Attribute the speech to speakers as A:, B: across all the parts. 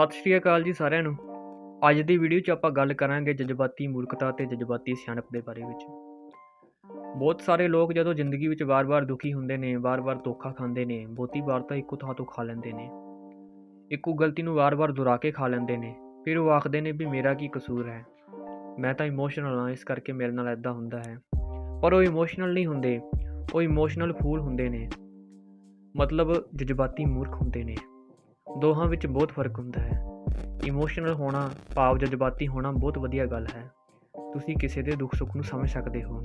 A: ਸਤਿ ਸ਼੍ਰੀ ਅਕਾਲ ਜੀ ਸਾਰਿਆਂ ਨੂੰ। ਅੱਜ ਦੀ ਵੀਡੀਓ 'ਚ ਆਪਾਂ ਗੱਲ ਕਰਾਂਗੇ ਜਜ਼ਬਾਤੀ ਮੂਰਖਤਾ ਤੇ ਜਜ਼ਬਾਤੀ ਸਿਆਣਪ ਦੇ ਬਾਰੇ ਵਿੱਚ। ਬਹੁਤ ਸਾਰੇ ਲੋਕ ਜਦੋਂ ਜ਼ਿੰਦਗੀ ਵਿੱਚ ਵਾਰ-ਵਾਰ ਦੁਖੀ ਹੁੰਦੇ ਨੇ, ਵਾਰ-ਵਾਰ ਧੋਖਾ ਖਾਂਦੇ ਨੇ, ਬਹੁਤੀ ਵਾਰ ਤਾਂ ਇੱਕੋ ਥਾਂ ਤੋਂ ਖਾ ਲੈਂਦੇ ਨੇ। ਇੱਕੋ ਗਲਤੀ ਨੂੰ ਵਾਰ-ਵਾਰ ਦੁਹਰਾ ਕੇ ਖਾ ਲੈਂਦੇ ਨੇ, ਫਿਰ ਉਹ ਆਖਦੇ ਨੇ ਵੀ ਮੇਰਾ ਕੀ ਕਸੂਰ ਹੈ? ਮੈਂ ਤਾਂ ਇਮੋਸ਼ਨਲ ਹਾਂ, ਇਸ ਕਰਕੇ ਮੇਰੇ ਨਾਲ ਐਦਾਂ ਹੁੰਦਾ ਹੈ। ਪਰ ਉਹ ਇਮੋਸ਼ਨਲ ਨਹੀਂ ਹੁੰਦੇ, ਉਹ ਇਮੋਸ਼ਨਲ ਫੂਲ ਹੁੰਦੇ ਨੇ। ਮਤਲਬ ਜਜ਼ਬਾਤੀ ਮੂਰਖ ਹੁੰਦੇ ਨੇ। ਦੋਹਾਂ ਵਿੱਚ ਬਹੁਤ ਫ਼ਰਕ ਹੁੰਦਾ ਹੈ। ਇਮੋਸ਼ਨਲ ਹੋਣਾ, ਭਾਵ ਜਜ਼ਬਾਤੀ ਹੋਣਾ ਬਹੁਤ ਵਧੀਆ ਗੱਲ ਹੈ। ਤੁਸੀਂ ਕਿਸੇ ਦੇ ਦੁੱਖ ਸੁੱਖ ਨੂੰ ਸਮਝ ਸਕਦੇ ਹੋ।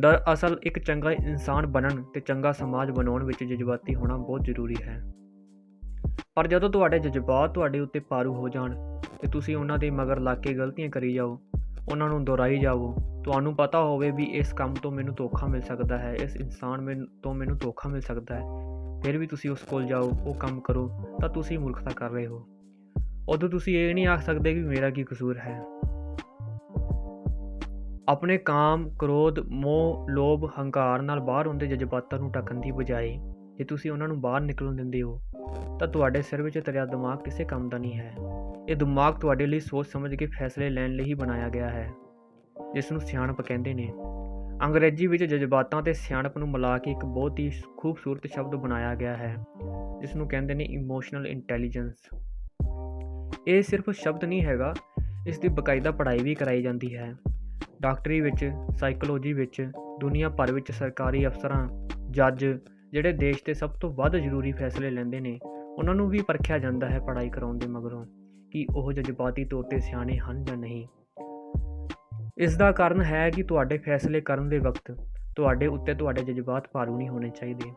A: ਦਰਅਸਲ ਇੱਕ ਚੰਗਾ ਇਨਸਾਨ ਬਣਨ ਤੇ ਚੰਗਾ ਸਮਾਜ ਬਣਾਉਣ ਵਿੱਚ ਜਜ਼ਬਾਤੀ ਹੋਣਾ ਬਹੁਤ ਜ਼ਰੂਰੀ ਹੈ। ਪਰ ਜਦੋਂ ਤੁਹਾਡੇ ਜਜ਼ਬਾਤ ਤੁਹਾਡੇ ਉੱਤੇ ਪਾਰੂ ਹੋ ਜਾਣ ਤੇ ਤੁਸੀਂ ਉਹਨਾਂ ਦੇ ਮਗਰ ਲੱਗ ਕੇ ਗਲਤੀਆਂ ਕਰੀ ਜਾਓ, ਉਹਨਾਂ ਨੂੰ ਦੁਹਰਾਈ ਜਾਓ ਤੁਹਾਨੂੰ ਪਤਾ ਹੋਵੇ ਵੀ ਇਸ ਕੰਮ ਤੋਂ ਮੈਨੂੰ ਧੋਖਾ ਮਿਲ ਸਕਦਾ ਹੈ, ਇਸ ਇਨਸਾਨ ਮੈਨ- ਤੋਂ ਮੈਨੂੰ ਧੋਖਾ ਮਿਲ ਸਕਦਾ ਹੈ। ਫਿਰ ਵੀ ਤੁਸੀਂ ਉਸ ਕੋਲ ਜਾਓ ਉਹ ਕੰਮ ਕਰੋ ਤਾਂ ਤੁਸੀਂ ਮੂਰਖਤਾ ਕਰ ਰਹੇ ਹੋ। ਉਦੋਂ ਤੁਸੀਂ ਇਹ ਨਹੀਂ ਆਖ ਸਕਦੇ ਕਿ ਮੇਰਾ ਕੀ ਕਸੂਰ ਹੈ। ਆਪਣੇ ਕਾਮ, ਕ੍ਰੋਧ, ਮੋਹ, ਲੋਭ, ਹੰਕਾਰ ਨਾਲ ਬਾਹਰ ਹੁੰਦੇ ਜਜ਼ਬਾਤਾਂ ਨੂੰ ਢੱਕਣ ਦੀ ਬਜਾਏ ਜੇ ਤੁਸੀਂ ਉਹਨਾਂ ਨੂੰ ਬਾਹਰ ਨਿਕਲਣ ਦਿੰਦੇ ਹੋ ਤਾਂ ਤੁਹਾਡੇ ਸਿਰ ਵਿੱਚ ਤਰਿਆ ਦਿਮਾਗ ਕਿਸੇ ਕੰਮ ਦਾ ਨਹੀਂ ਹੈ। ਇਹ ਦਿਮਾਗ ਤੁਹਾਡੇ ਲਈ ਸੋਚ ਸਮਝ ਕੇ ਫੈਸਲੇ ਲੈਣ ਲਈ ਹੀ ਬਣਾਇਆ ਗਿਆ ਹੈ ਜਿਸ ਨੂੰ ਸਿਆਣਪ ਕਹਿੰਦੇ ਨੇ। ਅੰਗਰੇਜ਼ੀ ਵਿੱਚ ਜਜ਼ਬਾਤਾਂ ਤੇ ਸਿਆਣਪ ਨੂੰ ਮਿਲਾ ਕੇ ਇੱਕ ਬਹੁਤ ਹੀ ਖੂਬਸੂਰਤ ਸ਼ਬਦ ਬਣਾਇਆ ਗਿਆ ਹੈ ਜਿਸ ਨੂੰ ਕਹਿੰਦੇ ਨੇ ਇਮੋਸ਼ਨਲ ਇੰਟੈਲੀਜੈਂਸ ਇਹ ਸਿਰਫ ਸ਼ਬਦ ਨਹੀਂ ਹੈਗਾ ਇਸ ਦੀ ਬਕਾਇਦਾ ਪੜ੍ਹਾਈ ਵੀ ਕਰਾਈ ਜਾਂਦੀ ਹੈ। ਡਾਕਟਰੀ ਵਿੱਚ, ਸਾਈਕੋਲੋਜੀ ਵਿੱਚ, ਦੁਨੀਆ ਭਰ ਵਿੱਚ ਸਰਕਾਰੀ ਅਫਸਰਾਂ, ਜੱਜ ਜਿਹੜੇ ਦੇਸ਼ ਦੇ ਸਭ ਤੋਂ ਵੱਧ ਜ਼ਰੂਰੀ ਫੈਸਲੇ ਲੈਂਦੇ ਨੇ, ਉਹਨਾਂ ਨੂੰ ਵੀ ਪਰਖਿਆ ਜਾਂਦਾ ਹੈ ਪੜ੍ਹਾਈ ਕਰਾਉਣ ਦੇ ਮਗਰੋਂ ਕਿ ਉਹ ਜਜ਼ਬਾਤੀ ਤੌਰ ਤੇ ਸਿਆਣੇ ਹਨ ਜਾਂ ਨਹੀਂ। ਇਸ ਦਾ ਕਾਰਨ ਹੈ ਕਿ ਤੁਹਾਡੇ ਫੈਸਲੇ ਕਰਨ ਦੇ ਵਕਤ ਤੁਹਾਡੇ ਉੱਤੇ ਤੁਹਾਡੇ ਜਜ਼ਬਾਤ ਭਾਰੂ ਨਹੀਂ ਹੋਣੇ ਚਾਹੀਦੇ।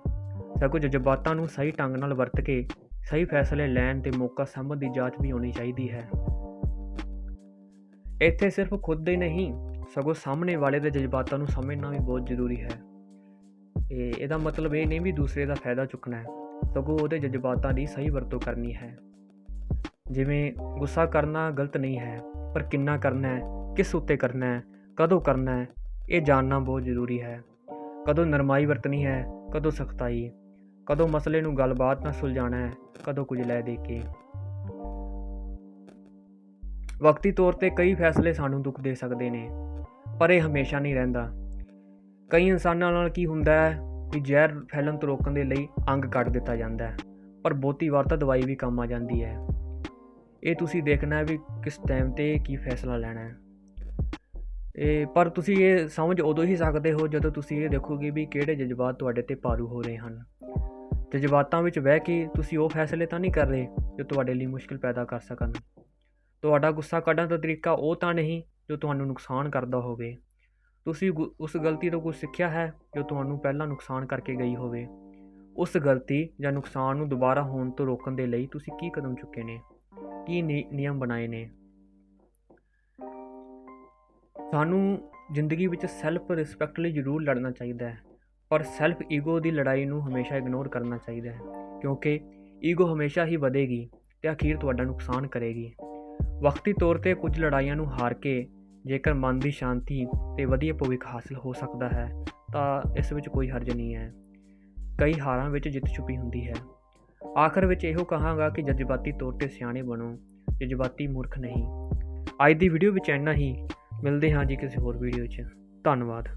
A: ਸਗੋਂ ਜਜ਼ਬਾਤਾਂ ਨੂੰ ਸਹੀ ਢੰਗ ਨਾਲ ਵਰਤ ਕੇ ਸਹੀ ਫੈਸਲੇ ਲੈਣ ਤੇ ਮੌਕਾ ਸਮਝ ਦੀ ਜਾਂਚ ਵੀ ਹੋਣੀ ਚਾਹੀਦੀ ਹੈ। ਇੱਥੇ ਸਿਰਫ ਖੁਦ ਦੇ ਨਹੀਂ, ਸਗੋਂ ਸਾਹਮਣੇ ਵਾਲੇ ਦੇ ਜਜ਼ਬਾਤਾਂ ਨੂੰ ਸਮਝਣਾ ਵੀ ਬਹੁਤ ਜ਼ਰੂਰੀ ਹੈ। ਇਹ, ਇਹਦਾ ਮਤਲਬ ਇਹ ਨਹੀਂ ਵੀ ਦੂਸਰੇ ਦਾ ਫਾਇਦਾ ਚੁੱਕਣਾ ਹੈ, ਸਗੋਂ ਉਹਦੇ ਜਜ਼ਬਾਤਾਂ ਦੀ ਸਹੀ ਵਰਤੋਂ ਕਰਨੀ ਹੈ। ਜਿਵੇਂ, ਗੁੱਸਾ ਕਰਨਾ ਗਲਤ ਨਹੀਂ ਹੈ, ਪਰ ਕਿੰਨਾ ਕਰਨਾ ਹੈ ਕਿਸ ਉੱਤੇ ਕਰਨਾ ਹੈ, ਕਦੋਂ ਕਰਨਾ ਹੈ, ਇਹ ਜਾਣਨਾ ਬਹੁਤ ਜ਼ਰੂਰੀ ਹੈ। ਕਦੋਂ ਨਰਮਾਈ ਵਰਤਣੀ ਹੈ, ਕਦੋਂ ਸਖਤਾਈ। ਕਦੋਂ ਮਸਲੇ ਨੂੰ ਗੱਲਬਾਤ ਨਾਲ ਸੁਲਝਾਉਣਾ ਹੈ, ਕਦੋਂ ਕੁਝ ਲੈ ਦੇ ਕੇ। ਵਕਤੀ ਤੌਰ ਤੇ ਕਈ ਫੈਸਲੇ ਸਾਨੂੰ ਦੁੱਖ ਦੇ ਸਕਦੇ ਨੇ, ਪਰ ਇਹ ਹਮੇਸ਼ਾ ਨਹੀਂ ਰਹਿੰਦਾ। ਕਈ ਇਨਸਾਨਾਂ ਨਾਲ ਕੀ ਹੁੰਦਾ ਹੈ ਕਿ ਜ਼ਹਿਰ ਫੈਲਣ ਤੋਂ ਰੋਕਣ ਦੇ ਲਈ ਅੰਗ ਕੱਟ ਦਿੱਤਾ ਜਾਂਦਾ ਹੈ, ਪਰ ਬਹੁਤੀ ਵਾਰ ਤਾਂ ਦਵਾਈ ਵੀ ਕੰਮ ਆ ਜਾਂਦੀ ਹੈ। ਇਹ ਤੁਸੀਂ ਦੇਖਣਾ ਹੈ ਵੀ ਕਿਸ ਟਾਈਮ ਤੇ ਕੀ ਫੈਸਲਾ ਲੈਣਾ ਹੈ। ਇਹ ਪਰ ਤੁਸੀਂ ਇਹ ਸਮਝ ਉਦੋਂ ਹੀ ਸਕਦੇ ਹੋ ਜਦੋਂ ਤੁਸੀਂ ਇਹ ਦੇਖੋਗੇ ਵੀ ਕਿਹੜੇ ਜਜ਼ਬਾਤ ਤੁਹਾਡੇ ਤੇ ਪਾਰੂ ਹੋ ਰਹੇ ਹਨ। ਜਜ਼ਬਾਤਾਂ ਵਿੱਚ ਬਹਿ ਕੇ ਤੁਸੀਂ ਉਹ ਫੈਸਲੇ ਤਾਂ ਨਹੀਂ ਕਰ ਰਹੇ ਜੋ ਤੁਹਾਡੇ ਲਈ ਮੁਸ਼ਕਲ ਪੈਦਾ ਕਰ ਸਕਣ। ਤੁਹਾਡਾ ਗੁੱਸਾ ਕੱਢਣ ਦਾ ਤਰੀਕਾ ਉਹ ਤਾਂ ਨਹੀਂ ਜੋ ਤੁਹਾਨੂੰ ਨੁਕਸਾਨ ਕਰਦਾ ਹੋਵੇ। ਤੁਸੀਂ ਗੁ- ਉਸ ਗਲਤੀ ਤੋਂ ਕੁਝ ਸਿੱਖਿਆ ਹੈ ਜੋ ਤੁਹਾਨੂੰ ਪਹਿਲਾਂ ਨੁਕਸਾਨ ਕਰਕੇ ਗਈ ਹੋਵੇ। ਉਸ ਗਲਤੀ ਜਾਂ ਨੁਕਸਾਨ ਨੂੰ ਦੁਬਾਰਾ ਹੋਣ ਤੋਂ ਰੋਕਣ ਦੇ ਲਈ ਤੁਸੀਂ ਕੀ ਕਦਮ ਚੁੱਕੇ ਨੇ? ਕੀ ਨੀ- ਨਿਯਮ ਬਣਾਏ ਨੇ? ਸਾਨੂੰ ਜ਼ਿੰਦਗੀ ਵਿੱਚ ਸੈਲਫ ਰਿਸਪੈਕਟ ਲਈ ਜ਼ਰੂਰ ਲੜਨਾ ਚਾਹੀਦਾ ਹੈ ਪਰ ਸੈਲਫ ਈਗੋ ਦੀ ਲੜਾਈ ਨੂੰ ਹਮੇਸ਼ਾ ਇਗਨੋਰ ਕਰਨਾ ਚਾਹੀਦਾ ਹੈ, ਕਿਉਂਕਿ ਈਗੋ ਹਮੇਸ਼ਾ ਹੀ ਵਧੇਗੀ ਤੇ ਅਖੀਰ ਤੁਹਾਡਾ ਨੁਕਸਾਨ ਕਰੇਗੀ। ਵਕਤੀ ਤੌਰ ਤੇ ਕੁਝ ਲੜਾਈਆਂ ਨੂੰ ਹਾਰ ਕੇ ਜੇਕਰ ਮਨ ਦੀ ਸ਼ਾਂਤੀ ਤੇ ਵਧੀਆ ਭਵਿੱਖ ਹਾਸਲ ਹੋ ਸਕਦਾ ਹੈ, ਤਾਂ ਇਸ ਵਿੱਚ ਕੋਈ ਹਰਜ ਨਹੀਂ ਹੈ। ਕਈ ਹਾਰਾਂ ਵਿੱਚ ਜਿੱਤ ਛੁਪੀ ਹੁੰਦੀ ਹੈ। ਆਖਰ ਵਿੱਚ ਇਹੋ ਕਹਾਂਗਾ ਕਿ ਜਜ਼ਬਾਤੀ ਤੌਰ ਤੇ ਸਿਆਣੇ ਬਣੋ, ਜਜ਼ਬਾਤੀ ਮੂਰਖ ਨਹੀਂ। ਅੱਜ ਦੀ ਵੀਡੀਓ ਵਿੱਚ ਇੰਨਾ ਹੀ। ਮਿਲਦੇ ਹਾਂ ਜੀ ਕਿਸੇ ਹੋਰ ਵੀਡੀਓ 'ਚ। ਧੰਨਵਾਦ।